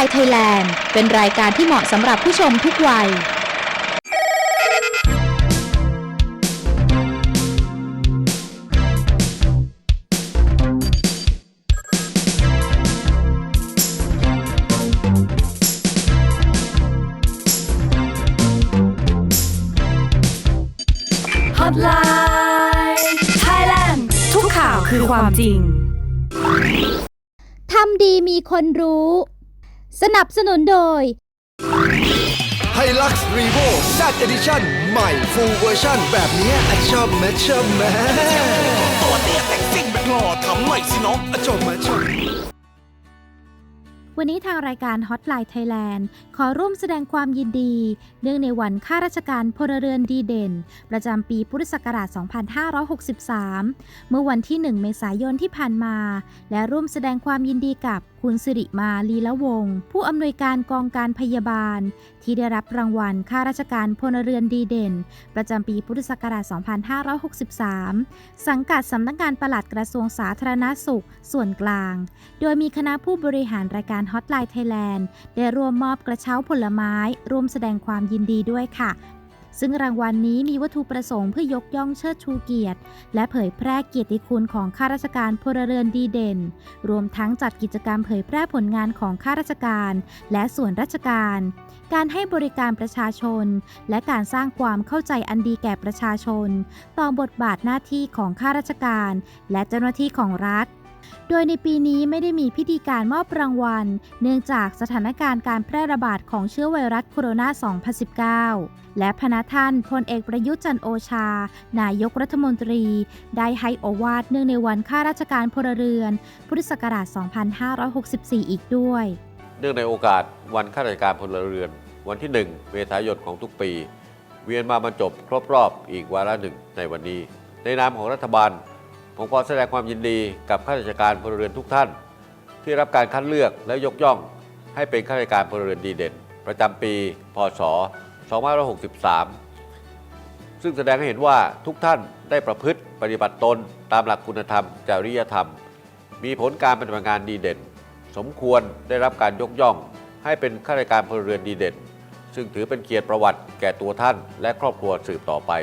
Hotline Thailand เป็นรายการที่เหมาะสำหรับผู้ชมทุกวัย Hotline Thailand ทุกข่าวคือความจริง ทำดีมีคนรู้ สนับสนุนโดย ไฮลักซ์รีโวแซดเอดิชั่นใหม่ฟูลเวอร์ชันแบบเนี้ยอะชอบแมชอบแมตัวเตี้ยแต่งซิ่งแบบหล่อทำหน่อยสิน้องอะชอบแมชอบ วันนี้ทางรายการ Hotline Thailand ขอร่วมแสดงความยินดี เนื่องในวันข้าราชการพลเรือนดีเด่น ประจำปีพุทธศักราช 2563 เมื่อวันที่ 1 เมษายนที่ผ่านมา และร่วมแสดงความยินดีกับ คุณสิริมาลีละวง ผู้อำนวยการกองการพยาบาล ที่ได้รับรางวัลข้าราชการพลเรือนดีเด่น ประจำปีพุทธศักราช 2563 สังกัดสำนักงานปลัดกระทรวงสาธารณสุข ส่วนกลาง โดยมีคณะผู้บริหารรายการ Hotline Thailand ได้ร่วมมอบกระเช้าผลไม้ ร่วมแสดงความยินดีด้วยค่ะ ซึ่งรางวัลนนี้มีวัตถุประสงค์เพื่อยกย่องเชิดชูเกียรติ และเผยแพร่เกียรติคุณของข้าราชการพลเรือนดีเด่น รวมทั้งจัดกิจกรรมเผยแพร่ผลงานของข้าราชการ และส่วนราชการ การให้บริการประชาชน และการสร้างความเข้าใจอันดีแก่ประชาชน ต่อบทบาทหน้าที่ของข้าราชการ และเจ้าหน้าที่ของรัฐ โดยในปีนี้ไม่ได้มีพิธีการมอบรางวัล เนื่องจากสถานการณ์การแพร่ระบาดของเชื้อไวรัสโคโรนา 2019 และพนักท่านพลเอกประยุทธ์จันโอชา นายกรัฐมนตรี ได้ให้โอวาทเนื่องในวันข้าราชการพลเรือน พุทธศักราช 2564 อีกด้วย เนื่องในโอกาสวันข้าราชการพลเรือน วันที่ 1 เมษายนของทุกปี เวียนมาบรรจบครบรอบอีกวาระหนึ่งในวันนี้ ในนามของรัฐบาล ผมขอแสดงความยินดีกับข้าราชการพลเรือนทุกท่าน ที่รับการคัดเลือกและยกย่อง ให้เป็นข้าราชการพลเรือนดีเด่น ประจำปี พศ 2563 ซึ่งแสดงให้เห็นว่าทุกท่านได้ประพฤติปฏิบัติตนตามหลักคุณธรรม จริยธรรม มีผลการปฏิบัติงานดีเด่น สมควรได้รับการยกย่อง ให้เป็นข้าราชการพลเรือนดีเด่น ซึ่งถือเป็นเกียรติประวัติแก่ตัวท่าน และครอบครัวสืบต่อไป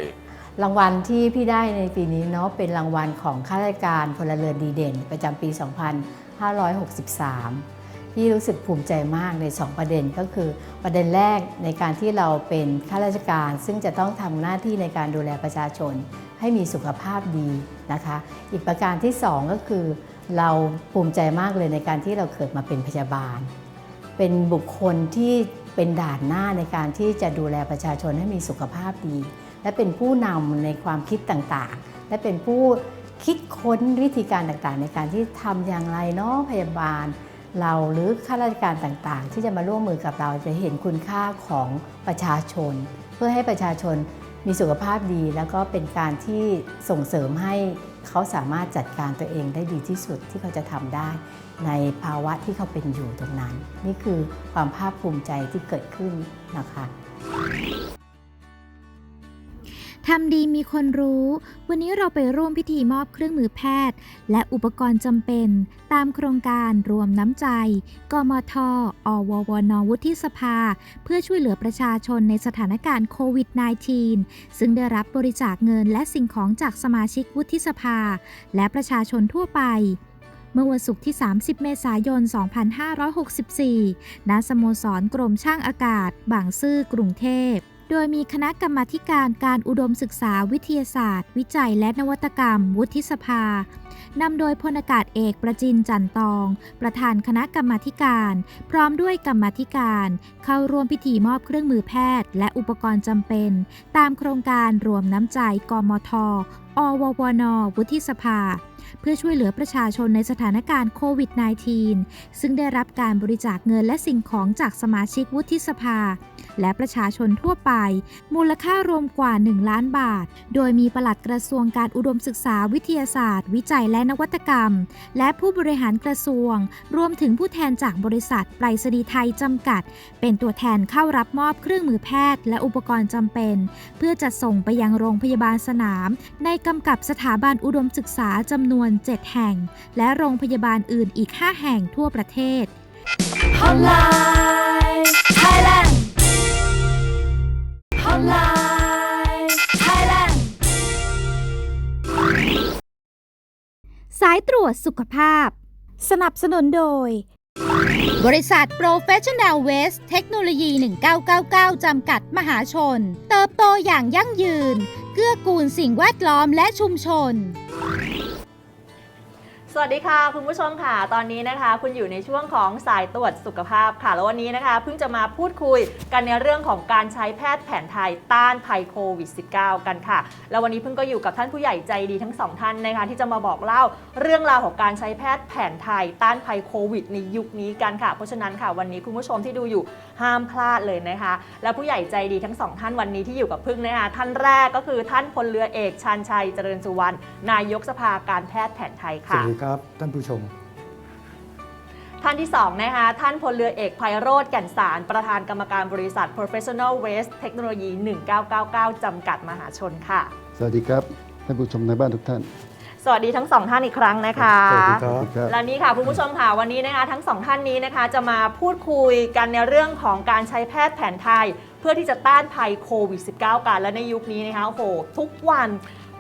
รางวัลที่พี่ได้ในปีนี้เนาะเป็นรางวัลของข้าราชการพลเรือนดีเด่น ประจำปี 2563พี่รู้สึกภูมิใจมากใน 2 ประเด็นก็คือประเด็นแรกในการที่เราเป็นข้าราชการ ซึ่งจะต้องทำหน้าที่ในการดูแลประชาชน ให้มีสุขภาพดีนะคะ อีกประการที่ 2 ก็คือ เราภูมิใจมากเลยในการที่เราเกิดมาเป็นพยาบาล เป็นบุคคลที่เป็นด่านหน้าในการที่จะดูแลประชาชนให้มีสุขภาพดี และเป็นผู้นำในความคิดต่างๆ และเป็นผู้คิดค้นวิธีการต่างๆ ในการที่ทำอย่างไรเนาะพยาบาล เราหรือข้าราชการต่างๆ ที่จะมาร่วมมือกับเราจะเห็นคุณค่าของประชาชน เพื่อให้ประชาชนมีสุขภาพดี แล้วก็เป็นการที่ส่งเสริมให้เขาสามารถจัดการตัวเองได้ดีที่สุดที่เขาจะทำได้ ในภาวะที่เขาเป็นอยู่ตรงนั้น นี่คือความภาคภูมิใจที่เกิดขึ้นนะคะ ทำดีมีคนรู้ วันนี้เราไปร่วมพิธีมอบเครื่องมือแพทย์ และอุปกรณ์จำเป็น ตามโครงการรวมน้ำใจ กมท อววนวุฒิสภา เพื่อช่วยเหลือประชาชนในสถานการณ์โควิด -19 ซึ่งได้รับบริจาคเงินและสิ่งของจากสมาชิกวุฒิสภา และประชาชนทั่วไปเมื่อวันศุกร์ที่ 30 เมษายน 2564 ณ สโมสรกรมช่างอากาศ บางซื่อกรุงเทพ โดยมีคณะกรรมาการการอุดมศึกษาวิทยาศาสตร์ วิจัยและนวัตกรรม วุฒิสภานำโดยพลอากาศเอกประจินจันตอง ประธานคณะกรรมาการ พร้อมด้วยกรรมาธิการ เข้าร่วมพิธีมอบเครื่องมือแพทย์ และอุปกรณ์จำเป็น ตามโครงการรวมน้ำใจกมท อววนวุฒิสภา เพื่อช่วยเหลือประชาชนในสถานการณ์โควิด -19 ซึ่งได้รับการบริจาคเงินและสิ่งของจากสมาชิกวุฒิสภา และประชาชนทั่วไป มูลค่ารวมกว่า 1 ล้านบาท โดยมีปลัดกระทรวงการอุดมศึกษาวิทยาศาสตร์ วิจัยและนวัตกรรม และผู้บริหารกระทรวง รวมถึงผู้แทนจากบริษัทไปรษณีย์ไทยจำกัด เป็นตัวแทนเข้ารับมอบเครื่องมือแพทย์ และอุปกรณ์จำเป็น เพื่อจะส่งไปยังโรงพยาบาลสนามในกำกับสถาบันอุดมศึกษาจำนวน 7 แห่ง และโรงพยาบาลอื่นอีก 5 แห่งทั่วประเทศ Hotline Thailand Hotline Thailand สายตรวจสุขภาพ สนับสนุนโดย บริษัท Professional Waste เทคโนโลยี 1999 จำกัดมหาชน เติบโตอย่างยั่งยืน เกื้อกูลสิ่งแวดล้อมและชุมชน วัสดีค่ะ คุณผู้ชมค่ะ ตอนนี้นะคะ คุณอยู่ในช่วงของสายตรวจสุขภาพค่ะ แล้ววันนี้นะคะ เพิ่งจะมาพูดคุยกันในเรื่องของการใช้แพทย์แผนไทยต้านภัยโควิด -19 กันค่ะ แล้ววันนี้เพิ่งก็อยู่กับท่านผู้ใหญ่ใจดีทั้งสองท่านนะคะ ที่จะมาบอกเล่าเรื่องราวของการใช้แพทย์แผนไทยต้านภัยโควิด ในยุคนี้กันค่ะ เพราะฉะนั้นค่ะวันนี้คุณผู้ชมที่ดูอยู่ห้ามพลาดเลยนะคะ และผู้ใหญ่ใจดีทั้งสองท่านวันนี้ที่อยู่กับพึ่งนะคะ ท่านแรกก็คือท่านพลเรือเอกชันชัยเจริญสุวรรณนายกสภาการแพทย์แผนไทยค่ะวัสดีครับท่านผู้ชม ท่านที่2นะคะท่านพลเรือเอกไพโรธแก่นสาร ประธานกรรมการบริษัท Professional Waste เทคโนโลยี1999 จำกัดมหาชนค่ะ สวัสดีครับ ท่านผู้ชมในบ้านทุกท่าน สวัสดีทั้งสองท่านอีกครั้งนะคะ สวัสดีครับ ครับและนี่ค่ะคุณผู้ชมค่ะวันนี้นะคะทั้งสองท่านนี้นะคะจะมาพูดคุยกันในเรื่องของการใช้แพทย์แผนไทย เพื่อที่จะต้านภัยโควิด -19 กันและในยุคนี้นะคะโอ้โหทุกวัน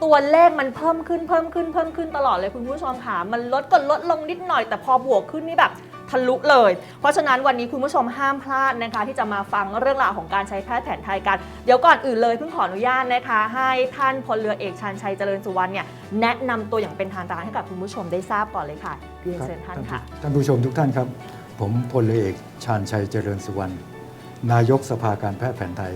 ตัวเลขมันเพิ่มขึ้นเพิ่มขึ้นเพิ่มขึ้นตลอดเลยคุณผู้ชมค่ะ มันลดก็ลดลงนิดหน่อย แต่พอบวกขึ้นนี่แบบทะลุเลย เพราะฉะนั้นวันนี้คุณผู้ชมห้ามพลาดนะคะ ที่จะมาฟังเรื่องราวของการใช้แพทย์แผนไทยกัน เดี๋ยวก่อนอื่นเลยเพิ่งขออนุญาตนะคะ ให้ท่านพลเรือเอกชันชัยเจริญสุวรรณเนี่ยแนะนำตัวอย่างเป็นทางการให้กับคุณผู้ชมได้ทราบก่อนเลยค่ะเรียนเชิญท่านค่ะ ท่านผู้ชมทุกท่านครับ ผมพลเรือเอกชาญชัยเจริญสุวรรณนายกสภาการแพทย์แผนไทย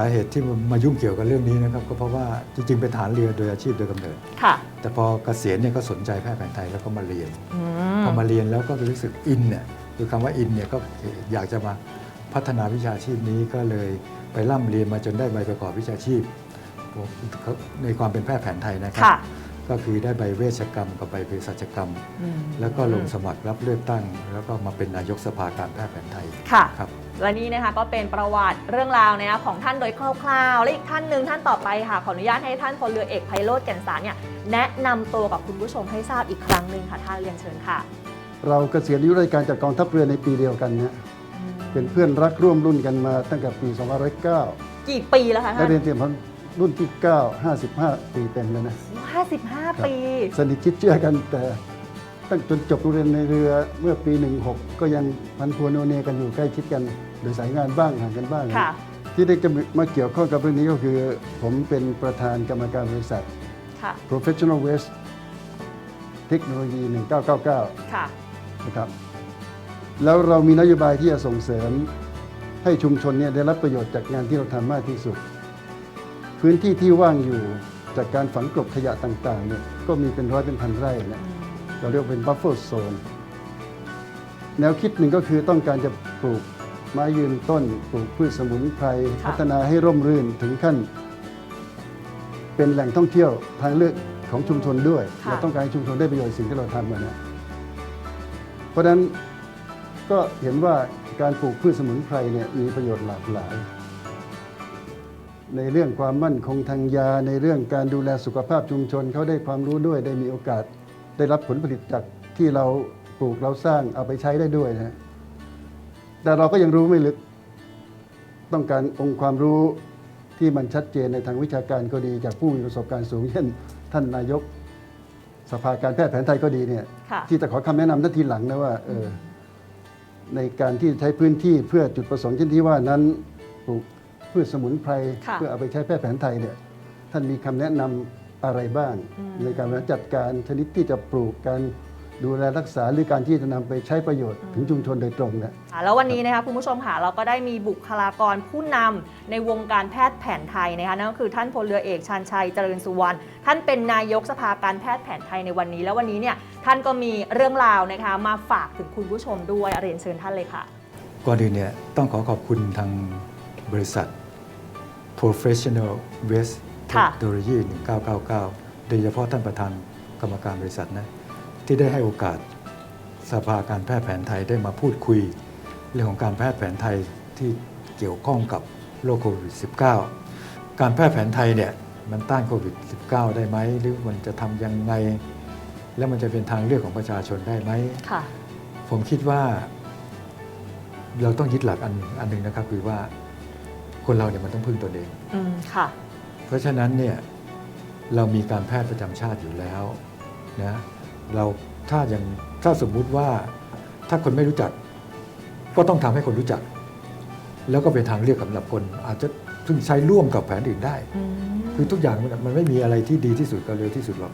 าเหตุที่มายุ่งเกี่ยวกับเรื่องนี้นะครับก็เพราะว่าจริงๆเป็นฐานเรือโดยอาชีพโดยกำเนิด ค่ะ แต่พอเกษียณเนี่ยก็สนใจแพทย์แผนไทยแล้วก็มาเรียนอืมพอมาเรียนแล้วก็รู้สึกอินเนี่ยคือคำว่าอินเนี่ยก็อยากจะมาพัฒนาวิชาชีพนี้ก็เลยไปร่ำเรียนมาจนได้ใบประกอบวิชาชีพ ในความเป็นแพทย์แผนไทยนะครับค่ะก็คือได้ใบเวชกรรมกับใบเภสัชกรรมอืมแล้วก็ลงสมัครรับเลือกตั้ง แล้วก็มาเป็นนายกสภาการแพทย์แผนไทยค่ะครับ และนี่นะคะก็เป็นประวัติเรื่องราวนะคะของท่านโดยคร่าวๆ และอีกท่านหนึ่งท่านต่อไปค่ะ ขออนุญาตให้ท่านพลเรือเอกไพโรธแก่นสารเนี่ยแนะนำตัวกับคุณผู้ชมให้ทราบอีกครั้งหนึ่งค่ะท่านเรียนเชิญค่ะ เราเกษียณอายุราชการจากกองทัพเรือในปีเดียวกันนะเป็นเพื่อนรักร่วมรุ่นกันมาตั้งแต่ปี2509กี่ปีแล้วคะและท่านเรียนเตรียมพันรุ่นที่ 9 55 ปีเต็มแล้วนะ55 ปี สนิทชิดเชื่อกันแต่ตั้งจนจบโรงเรียนในเรือเมื่อปี 16 ก็ยังพันพัวโนเนกันอยู่ใกล้ชิดกัน โดยสายงานบ้างห่างกันบ้างนะค่ะ ที่ได้จะมาเกี่ยวข้องกับเรื่องนี้ก็คือ ผมเป็นประธานกรรมการบริษัท ค่ะ Professional Waste เทคโนโลยี 1999 ค่ะ นะครับแล้วเรามีนโยบายที่จะส่งเสริมให้ชุมชนเนี่ยได้รับประโยชน์จากงานที่เราทำมากที่สุด พื้นที่ที่ว่างอยู่จากการฝังกลบขยะต่างๆเนี่ยก็มีเป็นร้อยเป็นพันไร่นะเราเรียกว่าเป็นบัฟเฟอร์โซนแนวคิดหนึ่งก็คือต้องการจะปลูก ไม้ยืนต้นปลูกพืชสมุนไพรค่ะพัฒนาให้ร่มรื่นถึงขั้น เป็นแหล่งท่องเที่ยวทางเลือกของชุมชนด้วยค่ะเราต้องการให้ชุมชนได้ประโยชน์สิ่งที่เราทำมานะเพราะฉะนั้นก็เห็นว่าการปลูกพืชสมุนไพรเนี่ยมีประโยชน์หลากหลาย ในเรื่องความมั่นคงทางยาในเรื่องการดูแลสุขภาพชุมชนเขาได้ความรู้ด้วยได้มีโอกาส ได้รับผลผลิตจากที่เราปลูกเราสร้างเอาไปใช้ได้ด้วยนะ แต่เราก็ยังรู้ไม่ลึก ต้องการองค์ความรู้ที่มันชัดเจนในทางวิชาการก็ดี จากผู้มีประสบการณ์สูงเช่นท่านนายก สภาการแพทย์แผนไทยก็ดีเนี่ยค่ะที่จะขอคำแนะนำท่านทีหลังนะว่าเออในการที่ใช้พื้นที่เพื่อจุดประสงค์เช่นที่ว่านั้นปลูกพืชสมุนไพรค่ะ เพื่อเอาไปใช้แพทย์แผนไทยเนี่ยท่านมีคำแนะนำอะไรบ้างอืมในการบริหารจัดการชนิดที่จะปลูกการ ดูแลรักษาหรือการที่จะนำไปใช้ประโยชน์ถึงชุมชนโดยตรงนะค่ะแล้ววันนี้นะคะคุณผู้ชมค่ะเราก็ได้มีบุคลากรผู้นำในวงการแพทย์แผนไทยนะคะนั่นก็คือท่านพลเรือเอกชันชัยเจริญสุวรรณท่านเป็นนายกสภาการแพทย์แผนไทยในวันนี้ แล้ววันนี้เนี่ยท่านก็มีเรื่องราวนะคะมาฝากถึงคุณผู้ชมด้วยเรียนเชิญท่านเลยค่ะ ก่อนอื่นเนี่ยต้องขอขอบคุณทางบริษัท Professional Waste ค่ะ Technology 1999 โดยเฉพาะท่านประธานกรรมการบริษัทนะ ที่ได้ให้โอกาสสภาการแพทย์แผนไทยได้มาพูดคุย เรื่องของการแพทย์แผนไทยที่เกี่ยวข้องกับโรคโควิด -19 การแพทย์แผนไทยเนี่ยมันต้านโควิด -19 ได้ไหม หรือมันจะทำยังไง แล้วมันจะเป็นทางเลือกของประชาชนได้ไหมค่ะผมคิดว่า เราต้องยึดหลักอันอันหนึ่งนะครับ คือว่าคนเราเนี่ยมันต้องพึ่งตนเองอืมค่ะ เพราะฉะนั้นเนี่ยเรามีการแพทย์ประจำชาติอยู่แล้วนะ เราถ้าอย่างถ้าสมมุติว่าถ้าคนไม่รู้จัก ก็ต้องทำให้คนรู้จัก แล้วก็เป็นทางเลือกสำหรับคน อาจจะซึ่งใช้ร่วมกับแผนอื่นได้อืมคือทุกอย่างมันมันไม่มีอะไรที่ดีที่สุดกับเร็วที่สุดหรอก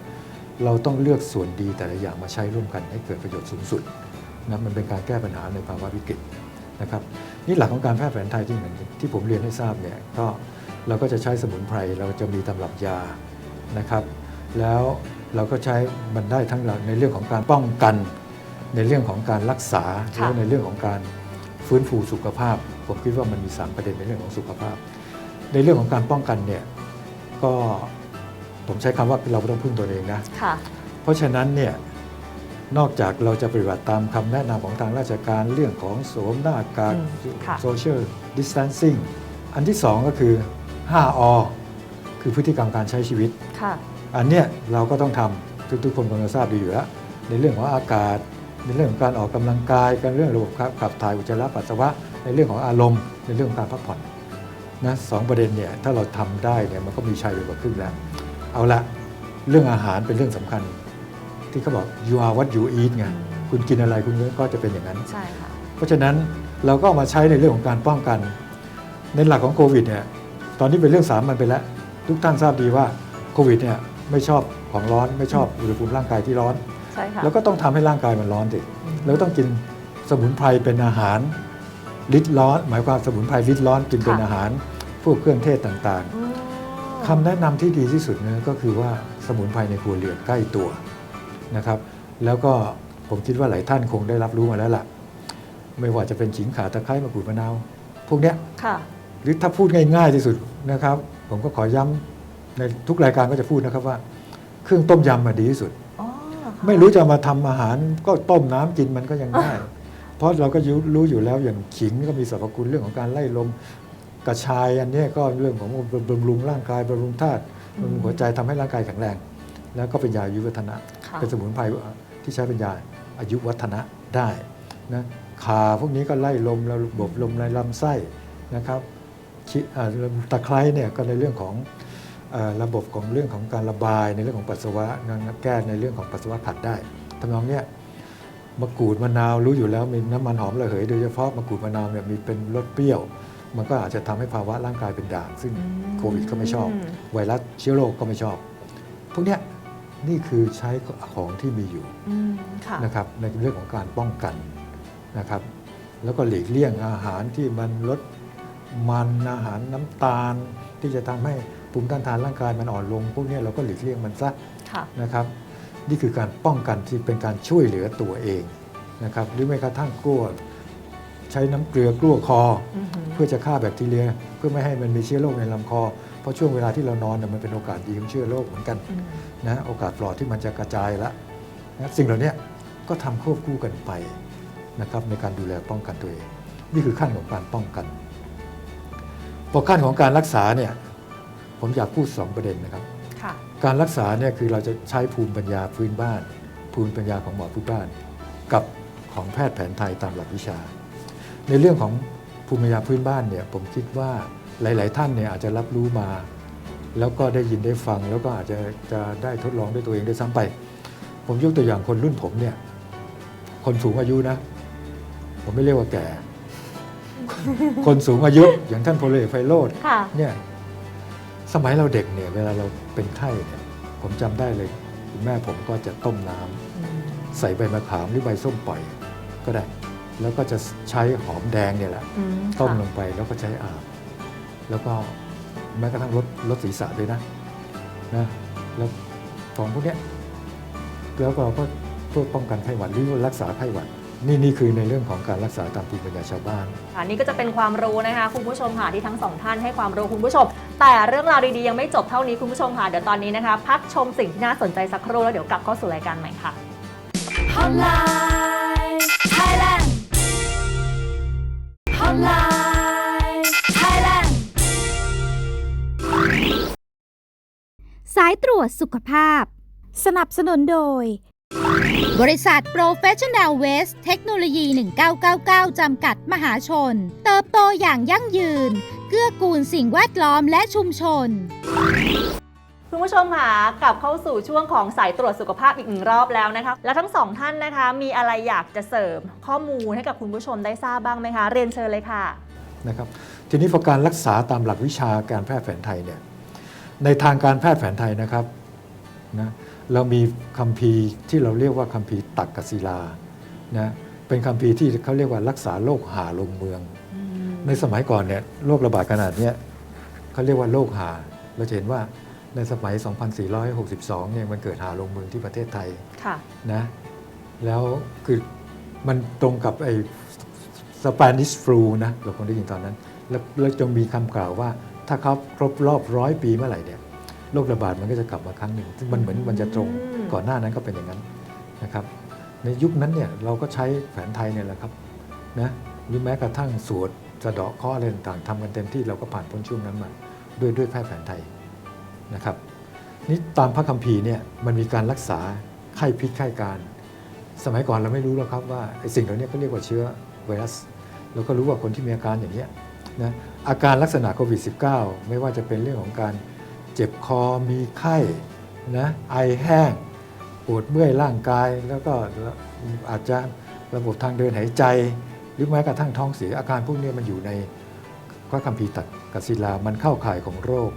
เราต้องเลือกส่วนดีแต่ละอย่างมาใช้ร่วมกันให้เกิดประโยชน์สูงสุดนะมันเป็นการแก้ปัญหาในภาวะวิกฤตนะครับนี่หลักของการแพทย์แผนไทยที่เหมือนที่ผมเรียนให้ทราบเนี่ยก็เราก็จะใช้สมุนไพรเราจะมีตำรับยานะครับ แล้ว เราก็ใช้มันได้ทั้งในเรื่องของการป้องกัน ในเรื่องของการรักษาค่ะ แล้วในเรื่องของการฟื้นฟูสุขภาพ ผมคิดว่ามันมี 3 ประเด็นในเรื่องของสุขภาพ ในเรื่องของการป้องกันเนี่ยก็ผมใช้คำว่าเราต้องพึ่งตัวเองนะ ค่ะ เพราะฉะนั้นเนี่ยนอกจากเราจะปฏิบัติตามคำแนะนำของทางราชการเรื่องของสวมหน้ากากอืมค่ะ social distancing อันที่สองก็คือ 5 อ คือพฤติกรรมการใช้ชีวิต ค่ะ อันเนี้ยเราก็ต้องทำทุกๆคนคงจะทราบดีอยู่แล้วในเรื่องของอากาศ ในเรื่องของการออกกำลังกายการเรื่องระบบขับถ่ายอุจจาระปัสสาวะ ในเรื่องของอารมณ์ ในเรื่องของการพักผ่อนนะสองประเด็นเนี่ยถ้าเราทำได้เนี่ยมันก็มีชัยไปกว่าครึ่งแล้ว เอาละเรื่องอาหารเป็นเรื่องสำคัญ ที่เขาบอก you are what you eat ไงคุณกินอะไรคุณก็จะเป็นอย่างนั้นใช่ค่ะเพราะฉะนั้นเราก็เอามาใช้ในเรื่องของการป้องกัน ในหลักของโควิดเนี่ยตอนนี้เป็นเรื่องสามัญไปแล้ว ทุกท่านทราบดีว่าโควิดเนี่ย ไม่ชอบของร้อน ไม่ชอบอุณหภูมิร่างกายที่ร้อน ใช่ค่ะแล้วก็ต้องทำให้ร่างกายมันร้อนสิแล้วต้องกินสมุนไพรเป็นอาหารลิดร้อน หมายความสมุนไพรลิดร้อนกินเป็นค่ะอาหารพวกเครื่องเทศต่างอืมๆคำแนะนำที่ดีที่สุดนะก็คือว่าสมุนไพรในครัวเรือนใกล้ตัวนะครับ แล้วก็ผมคิดว่าหลายท่านคงได้รับรู้มาแล้วล่ะ ไม่ว่าจะเป็นขิงข่าตะไคร้มะกรูดมะนาว พวกเนี้ยค่ะหรือถ้าพูดง่ายๆที่สุดนะครับ ผมก็ขอย้ำ ในทุกรายการก็จะพูดนะครับว่า เครื่องต้มยำมาดีที่สุด อ๋อค่ะไม่รู้จะมาทำอาหารก็ต้มน้ำกินมันก็ยังได้ เพราะเราก็ยุรู้อยู่แล้วอย่างขิงก็มีสรรพคุณเรื่องของการไล่ลมกระชายอันเนี้ยก็เรื่องของบำรุงร่างกายบำรุงธาตุบำรุงหัวใจทำให้ร่างกายแข็งแรง แล้วก็เป็นยาอายุวัฒนะ ค่ะเป็นสมุนไพรที่ใช้เป็นยาอายุวัฒนะได้นะขาพวกนี้ก็ไล่ลมระบบลมในลำไส้นะครับชิอ่าตะไคร้เนี่ยก็ในเรื่องของเอ่อ ระบบของเรื่องของการระบายในเรื่องของปัสสาวะนะแก้ในเรื่องของปัสสาวะขัดได้ทำนองเนี้ยมะกรูดมะนาวรู้อยู่แล้วมีน้ำมันหอมระเหยโดยเฉพาะมะกรูดมะนาวเนี่ยมีเป็นรสเปรี้ยว มันก็อาจจะทำให้ภาวะร่างกายเป็นด่าง ซึ่งอืมโควิดก็ไม่ชอบ ไวรัสเชื้อโรคก็ไม่ชอบ พวกเนี้ยนี่คือใช้ของที่มีอยู่อืมค่ะนะครับในเรื่องของการป้องกันนะครับ แล้วก็หลีกเลี่ยงอาหารที่มันลดมันอาหารน้ำตาลที่จะทำให้ ภูมิต้านทานร่างกายมันอ่อนลง พวกเนี้ยเราก็หลีกเลี่ยงมันซะค่ะนะครับนี่คือการป้องกันที่เป็นการช่วยเหลือตัวเองนะครับหรือแม้กระทั่งกลัวใช้น้ำเกลือกลัวคออือหือเพื่อจะฆ่าแบคทีเรีย เพื่อไม่ให้มันมีเชื้อโรคในลำคอ เพราะช่วงเวลาที่เรานอนเนี่ยมันเป็นโอกาสดีของเชื้อโรคเหมือนกันอืมนะโอกาสปลอดที่มันจะกระจายละนะสิ่งเหล่านี้ก็ทำควบคู่กันไปนะครับในการดูแลป้องกันตัวเอง นี่คือขั้นของการป้องกันพอขั้นของการรักษาเนี่ย ผมอยากพูดสองประเด็นนะครับค่ะการรักษาเนี่ยคือเราจะใช้ภูมิปัญญาพื้นบ้าน ภูมิปัญญาของหมอพื้นบ้าน กับของแพทย์แผนไทยตามหลักวิชา ในเรื่องของภูมิปัญญาพื้นบ้านเนี่ยผมคิดว่าหลาย ๆ ท่านเนี่ยอาจจะรับรู้มา แล้วก็ได้ยินได้ฟังแล้วก็อาจจะจะได้ทดลองด้วยตัวเองด้วยซ้ำไป ผมยกตัวอย่างคนรุ่นผมเนี่ยคนสูงอายุนะ ผมไม่เรียกว่าแก่ คนสูงอายุอย่างท่านพลเอกไพโรธค่ะเนี่ย สมัยเราเด็กเนี่ยเวลาเราเป็นไข้เนี่ยผมจำได้เลยคุณแม่ผมก็จะต้มน้ำใส่ใบมะขามหรือใบส้มปล่อยก็ได้ แล้วก็จะใช้หอมแดงเนี่ยแหละ อืมต้มค่ะลงไปแล้วก็ใช้อาบแล้วก็แม้กระทั่งลดลดศีรษะด้วยนะนะแล้วของพวกเนี้ยแล้วก็ก็เพื่อป้องกันไข้หวัดหรือรักษาไข้หวัด นี่นี่คือในเรื่องของการรักษาตามภูมิปัญญาชาวบ้าน อันนี้ก็จะเป็นความรู้นะคะคุณผู้ชมค่ะที่ทั้งสองท่านให้ความรู้คุณผู้ชม แต่เรื่องราวดีๆ ยังไม่จบเท่านี้คุณผู้ชมค่ะ เดี๋ยวตอนนี้นะคะ พักชมสิ่งที่น่าสนใจสักครู่แล้วเดี๋ยวกลับเข้าสู่รายการใหม่ค่ะ Hotline Thailand Hotline Thailand สายตรวจสุขภาพ สนับสนุนโดย บริษัท Professional Waste เทคโนโลยี 1999 จำกัดมหาชน เติบโตอย่างยั่งยืนเกื้อกูลสิ่งแวดล้อมและชุมชน คุณผู้ชมค่ะกลับเข้าสู่ช่วงของสายตรวจสุขภาพอีกหนึ่งรอบแล้วนะคะ และทั้งสองท่านนะคะ มีอะไรอยากจะเสริมข้อมูลให้กับคุณผู้ชมได้ทราบบ้างไหมคะ เรียนเชิญเลยค่ะนะครับทีนี้พอการรักษาตามหลักวิชาการแพทย์แผนไทยเนี่ยในทางการแพทย์แผนไทยนะครับนะเรามีคัมภีร์ที่เราเรียกว่าคัมภีร์ตักกศิลานะเป็นคัมภีร์ที่เขาเรียกว่ารักษาโรคหาลงเมือง ในสมัยก่อนเนี่ยโรคระบาดขนาดเนี้ยเขาเรียกว่าโรคหา เราจะเห็นว่าในสมัย 2462 เนี่ยมันเกิดหาลงเมืองที่ประเทศไทยค่ะนะ แล้วคือมันตรงกับไอ้สเปนิชฟลูนะเราคงได้ยินตอนนั้น แล้วแล้วจงมีคำกล่าวว่า ถ้าเขาครบรอบร้อยปีเมื่อไหร่เนี่ยโรคระบาดมันก็จะกลับมาครั้งหนึ่งซึ่งมันเหมือนมันจะตรงอืมก่อนหน้านั้นก็เป็นอย่างนั้นนะครับ ในยุคนั้นเนี่ยเราก็ใช้แผนไทยเนี่ยแหละครับนะหรือแม้กระทั่งสวด สะเดาะเคราะห์อะไรต่างๆทำกันเต็มที่เราก็ผ่านพ้นช่วงนั้นมาด้วยด้วยแพทย์แผนไทยนะครับนี่ตามพระคัมภีร์เนี่ยมันมีการรักษาไข้พิษไข้การ สมัยก่อนเราไม่รู้หรอกครับว่าไอ้สิ่งเหล่านี้เขาเรียกว่าเชื้อไวรัสเราก็รู้ว่าคนที่มีอาการอย่างนี้นะอาการลักษณะโควิด -19 ไม่ว่าจะเป็นเรื่องของการเจ็บคอมีไข้นะไอแห้งปวดเมื่อยร่างกายแล้วก็อาจจะระบบทางเดินหายใจ หรือแม้กระทั่งท้องเสียอาการพวกนี้มันอยู่ในพระคัมภีร์ตัดกศิลามันเข้าข่ายของโรค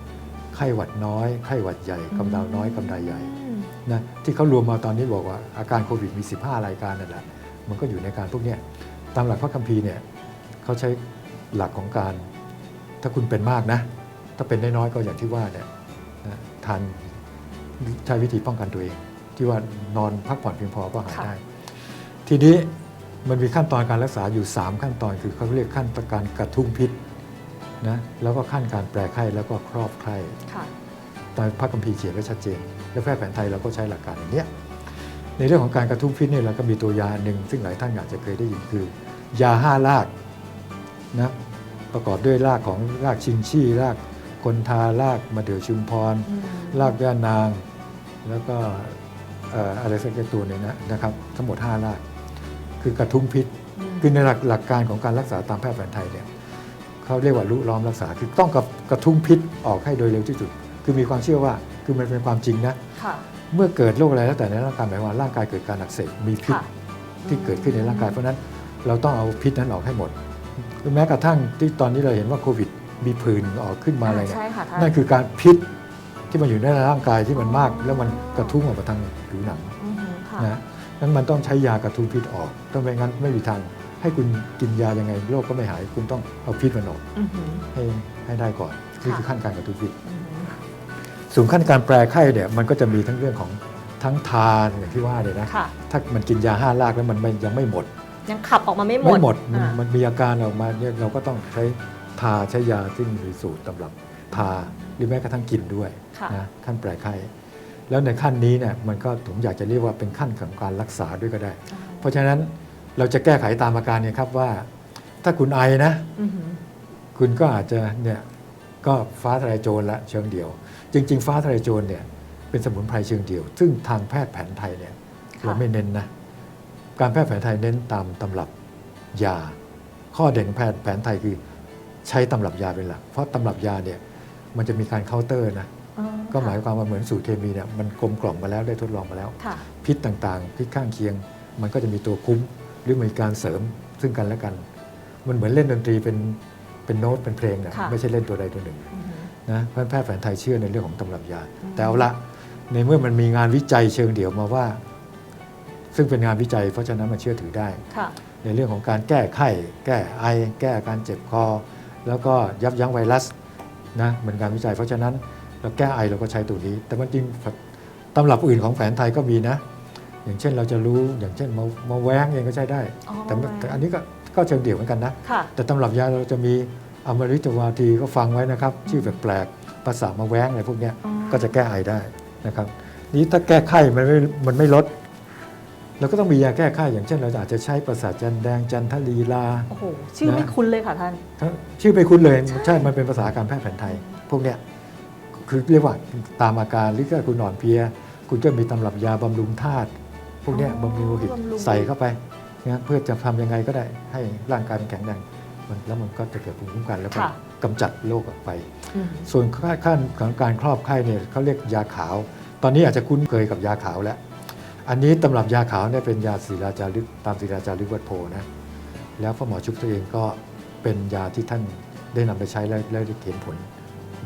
ไข้หวัดน้อย ไข้หวัดใหญ่กำเดาน้อยกำไดใหญ่นะที่เขารวมมาตอนนี้บอกว่าอาการโควิดมี 15 รายการนั่นแหละมันก็อยู่ในการพวกเนี้ยตามหลักพระคัมภีร์เนี่ยเขาใช้หลักของการ ถ้าคุณเป็นมากนะ ถ้าเป็นน้อยๆก็อย่างที่ว่าเนี่ยนะทานใช้วิธีป้องกันตัวเอง ที่ว่านอนพักผ่อนเพียงพอก็หายค่ะได้ ทีนี้ มันมีขั้นตอนการรักษาอยู่ 3 ขั้นตอนคือเขาเรียกขั้นตอนการกระทุ้งพิษนะแล้วก็ขั้นการแปรไข้แล้วก็ครอบไข้ค่ะตามพระคัมภีร์เขียนไว้ชัดเจน และแพทย์แผนไทยเราก็ใช้หลักการอย่างเนี้ยในเรื่องของการกระทุ้งพิษเนี่ยเราก็มีตัวยาหนึ่งซึ่งหลายท่านอาจจะเคยได้ยินคือ ยาห้ารากนะประกอบด้วยรากของรากชิงชี่รากคนทารากมะเดื่อชุมพรรากย่านาง แล้วก็เอ่ออะไรสักอย่างตัวหนึงนะนะครับ ทั้งหมด 5 ราก คือกระทุ้งพิษ คือในหลักหลักการของการรักษาตามแพทย์แผนไทยเนี่ยเขาเรียกว่าลุล้อมรักษาคือต้องกับกระทุ้งพิษออกให้โดยเร็วที่สุด คือมีความเชื่อว่าคือมันเป็นความจริงนะค่ะเมื่อเกิดโรคอะไรแล้วแต่ในร่างกายหมายความว่าร่างกายเกิดการอักเสบมีพิษค่ะที่เกิดขึ้นในร่างกายเพราะฉะนั้นเราต้องเอาพิษนั้นออกให้หมดหรือแม้กระทั่งที่ตอนนี้เราเห็นว่าโควิดมีผื่นออกขึ้นมาอะไรเนี่ยใช่ค่ะท่านนั่นคือการพิษที่มันอยู่ในร่างกายที่มันมาก แล้วมันกระทุ้งออกมาทางผิวหนังอือหือค่ะนะ นั้นมันต้องใช้ยากระทุ้งพิษออก ถ้าไม่งั้นไม่มีทาง ให้คุณกินยายังไงโรคก็ไม่หาย คุณต้องเอาพิษมันออกอือหือให้ให้ได้ก่อนนี่คือขั้นการกระทุ้งพิษอือหือส่วนขั้นการแปรไข้เนี่ยมันก็จะมีทั้งเรื่องของทั้งทานอย่างที่ว่าเนี่ยนะค่ะถ้ามันกินยาห้ารากแล้วมันไม่ยังไม่หมด ยังขับออกมาไม่หมดไม่หมดมันอ่ามันมีอาการออกมาเนี่ยเราก็ต้องใช้ทาใช้ยาซึ่งมีสูตรตำรับทาหรือแม้กระทั่งกินด้วยค่ะนะขั้นแปรไข้ แล้วในขั้นนี้เนี่ยมันก็ผมอยากจะเรียกว่าเป็นขั้นของการรักษาด้วยก็ได้ เพราะฉะนั้นเราจะแก้ไขตามอาการเนี่ยครับว่า ถ้าคุณไอนะอือหือคุณก็อาจจะเนี่ยก็ฟ้าทลายโจรละเชิงเดียว จริง ๆ ฟ้าทลายโจรเนี่ยเป็นสมุนไพรเชิงเดียว ซึ่งทางแพทย์แผนไทยเนี่ยค่ะเราไม่เน้นนะการแพทย์แผนไทยเน้นตามตำรับยา ข้อเด่นของแพทย์แผนไทยคือใช้ตำรับยาเป็นหลัก เพราะตำรับยาเนี่ยมันจะมีการเคาน์เตอร์นะอ๋อ ก็หมายความว่าเหมือนสูตรเคมีเนี่ยมันกลมกล่อมมาแล้วได้ทดลองมาแล้ว ค่ะ พิษต่างๆ พิษข้างเคียง มันก็จะมีตัวคุ้ม หรือมีการเสริมซึ่งกันและกัน มันเหมือนเล่นดนตรีเป็นเป็นโน้ตเป็นเพลงนะค่ะ ไม่ใช่เล่นตัวใดตัวหนึ่งอือหือ นะเพราะแพทย์แผนไทยเชื่อในเรื่องของตำรับยา แต่เอาละในเมื่อมันมีงานวิจัยเชิงเดี่ยวมาว่า ซึ่งเป็นงานวิจัย เพราะฉะนั้นมันเชื่อถือได้ ค่ะ ในเรื่องของการแก้ไข้ แก้ไอ แก้อาการเจ็บคอ แล้วก็ยับยั้งไวรัสนะเหมือนการวิจัย เพราะฉะนั้น เราแก้ไอเราก็ใช้ตัวนี้ แต่มันจริงตำรับอื่นของแผนไทยก็มีนะ อย่างเช่นเราจะรู้อย่างเช่นมามาแว้งเองก็ใช้ได้อ๋อแต่ไม่แว้งแต่อันนี้ก็ก็เชิงเดี่ยวเหมือนกันนะค่ะแต่ตำรับยาเราจะมีอมฤตวาทีก็ฟังไว้นะครับ ชื่อแปลกๆภาษามาแว้งอะไรพวกเนี้ยอ๋อก็จะแก้ไอได้นะครับนี้ถ้าแก้ไข้มันไม่มันไม่ลดเราก็ต้องมียาแก้ไข้อย่างเช่น เราอาจจะใช้ประสาทจันแดงจันทลีลาโอ้โหชื่อไม่นะคุ้นเลยค่ะท่านทั้งชื่อไปคุ้นเลยใช่มันเป็นภาษาการแพทย์แผนไทย พวกเนี้ย คือเรียกว่าตามอาการหรือถ้าคุณอ่อนเพลีย คุณก็มีตำรับยาบำรุงธาตุพวกเนี้ยอ๋อบำรุงโลหิตบำรุง ใส่เข้าไปนะเพื่อจะทำยังไงก็ได้ให้ร่างกายมันแข็งแรงมันแล้วมันก็จะเกิดภูมิคุ้มกันแล้วก็ค่ะ กำจัดโรคออกไป อืม ส่วนขั้นของการครอบไข้เนี่ยเขาเรียกยาขาว ตอนนี้อาจจะคุ้นเคยกับยาขาวแล้ว อันนี้ตำรับยาขาวเนี่ยเป็นยาศิลาจารึกตามศิลาจารึกวัดโพนะ แล้วพ่อหมอชุบตัวเองก็เป็นยาที่ท่านได้นำไปใช้แล้วแล้วได้เห็นผล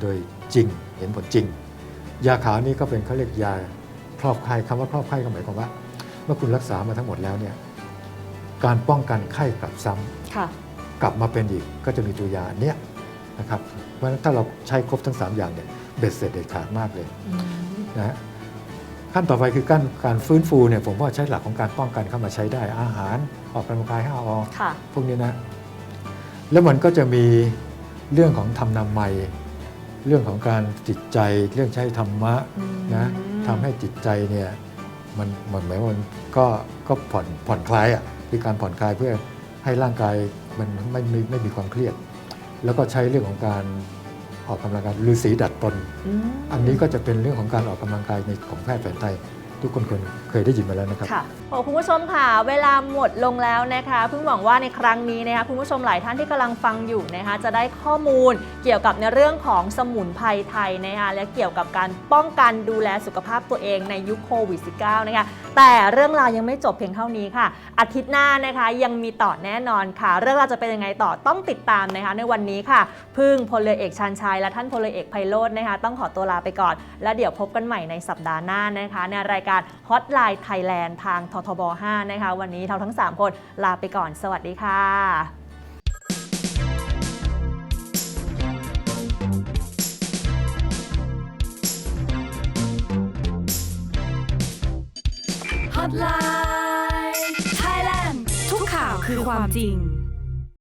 โดยจริงเห็นผลจริง ยาขาวนี่ก็เป็นเขาเรียกยาครอบไข้คำว่าครอบไข้ก็หมายความว่า เมื่อคุณรักษามาทั้งหมดแล้วเนี่ยการป้องกันไข้กลับซ้ำค่ะกลับมาเป็นอีกก็จะมีตัวยาเนี้ยนะครับ เพราะฉะนั้นถ้าเราใช้ครบทั้ง 3 อย่างเนี่ยเบ็ดเสร็จเด็ดขาดมากเลยอืมนะฮะขั้นต่อไปคือการการฟื้นฟูเนี่ยผมว่าใช้หลักของการป้องกันเข้ามาใช้ได้อาหารออกกำลังกายห้าอค่ะพวกนี้นะ แล้วมันก็จะมีเรื่องของทำนามัย เรื่องของการจิตใจเรื่องใช้ธรรมะอืมนะทำให้จิตใจเนี่ยมันมันหมายว่ามันก็ก็ผ่อนผ่อนคลายอะคือการผ่อนคลายเพื่อให้ร่างกายมันไม่ไม่ไม่มีความเครียด แล้วก็ใช้เรื่องของการออกกำลังกายฤาษีดัดตนอืมอันนี้ก็จะเป็นเรื่องของการออกกำลังกายในของแพทย์แผนไทย ทุกคนเคยเคยได้ยินมาแล้วนะครับค่ะโอ้คุณผู้ชมค่ะ เวลาหมดลงแล้วนะคะเพิ่งหวังว่าในครั้งนี้นะคะคุณผู้ชมหลายท่านที่กำลังฟังอยู่นะคะจะได้ข้อมูลเกี่ยวกับในเรื่องของสมุนไพรไทยนะคะและเกี่ยวกับการป้องกันดูแลสุขภาพตัวเองในยุคโควิด -19 นะคะแต่เรื่องราวยังไม่จบเพียงเท่านี้ค่ะ อาทิตย์หน้านะคะยังมีต่อแน่นอนค่ะ เรื่องราวจะเป็นยังไงต่อต้องติดตามนะคะในวันนี้ค่ะพึ่งพลเรือเอกชันชัยและท่านพลเรือเอกไพโรจน์นะคะต้องขอตัวลาไปก่อน แล้วเดี๋ยวพบกันใหม่ในสัปดาห์หน้านะคะในรายการ Hotline Thailand ทางททบ 5 นะคะ วันนี้เราทั้ง 3 คนลาไปก่อน สวัสดีค่ะ Hotline Thailand ทุกข่าวคือความจริง